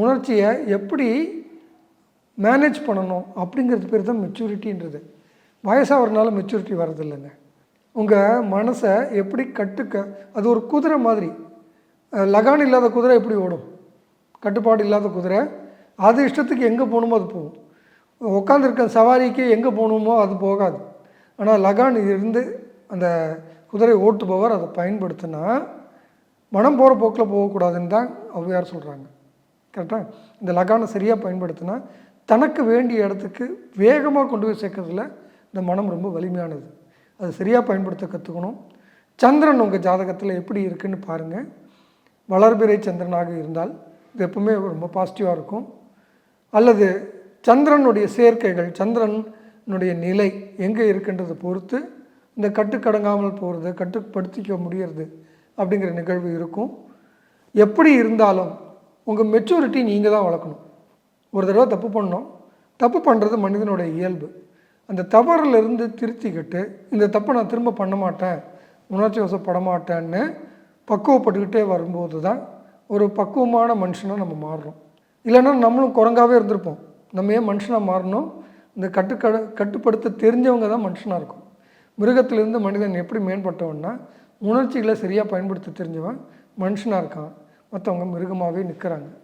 உணர்ச்சியை எப்படி மேனேஜ் பண்ணணும் அப்படிங்கிறது பேர் தான் மெச்சூரிட்டின்றது வயசாகிறதுனால மெச்சூரிட்டி வர்றதில்லைங்க. உங்கள் மனசை எப்படி கட்டுக்க அது ஒரு குதிரை மாதிரி. லகான் இல்லாத குதிரை எப்படி ஓடும்? கட்டுப்பாடு இல்லாத குதிரை. அது இஷ்டத்துக்கு எங்கே போகணுமோ அது போகும். உட்காந்துருக்க சவாரிக்கு எங்கே போகணுமோ அது போகாது. ஆனால் லகான் இருந்து அந்த குதிரை ஓட்டு போவார் அதை பயன்படுத்தினா மனம் போகிற போக்கில் போகக்கூடாதுன்னு தான் ஔவையார் சொல்கிறாங்க கரெக்டாக இந்த லகானை சரியாக பயன்படுத்தினா தனக்கு வேண்டிய இடத்துக்கு வேகமாக கொண்டு போய் சேர்க்கறதுல இந்த மனம் ரொம்ப வலிமையானது. அது சரியாக பயன்படுத்த கற்றுக்கணும் சந்திரன் உங்கள் ஜாதகத்தில் எப்படி இருக்குன்னு பாருங்கள் வளர்பிறை சந்திரனாக இருந்தால் இது எப்பவுமே ரொம்ப பாசிட்டிவாக இருக்கும். அல்லது சந்திரனுடைய சேர்க்கைகள் சந்திரனுடைய நிலை எங்கே இருக்குன்றதை பொறுத்து இந்த கட்டுக்கடங்காமல் போகிறது கட்டுப்படுத்திக்க முடியறது அப்படிங்கிற நிகழ்வு இருக்கும். எப்படி இருந்தாலும் உங்கள் மெச்சூரிட்டி நீங்கள் தான் வளர்க்கணும். ஒரு தடவை தப்பு பண்ணோம். தப்பு பண்ணுறது மனிதனுடைய இயல்பு. அந்த தவறிலிருந்து திருத்திக்கிட்டு இந்த தப்பை நான் திரும்ப பண்ண மாட்டேன் உணர்ச்சி வசப்பட மாட்டேன்னு பக்குவப்பட்டுக்கிட்டே வரும்போது தான் ஒரு பக்குவமான மனுஷனாக நம்ம மாறுறோம். இல்லைன்னா நம்மளும் குரங்காவே இருந்திருப்போம். நம்ம ஏன் மனுஷனாக மாறணும்? இந்த கட்டுக்கட கட்டுப்படுத்த தெரிஞ்சவங்க தான் மனுஷனாக இருக்கும். மிருகத்திலிருந்து மனிதன் எப்படி மேம்பட்டவன்னா உணர்ச்சிகளை சரியாக பயன்படுத்த தெரிஞ்சவன் மனுஷனாக இருக்கான். மற்றவங்க மிருகமாகவே நிற்கிறாங்க.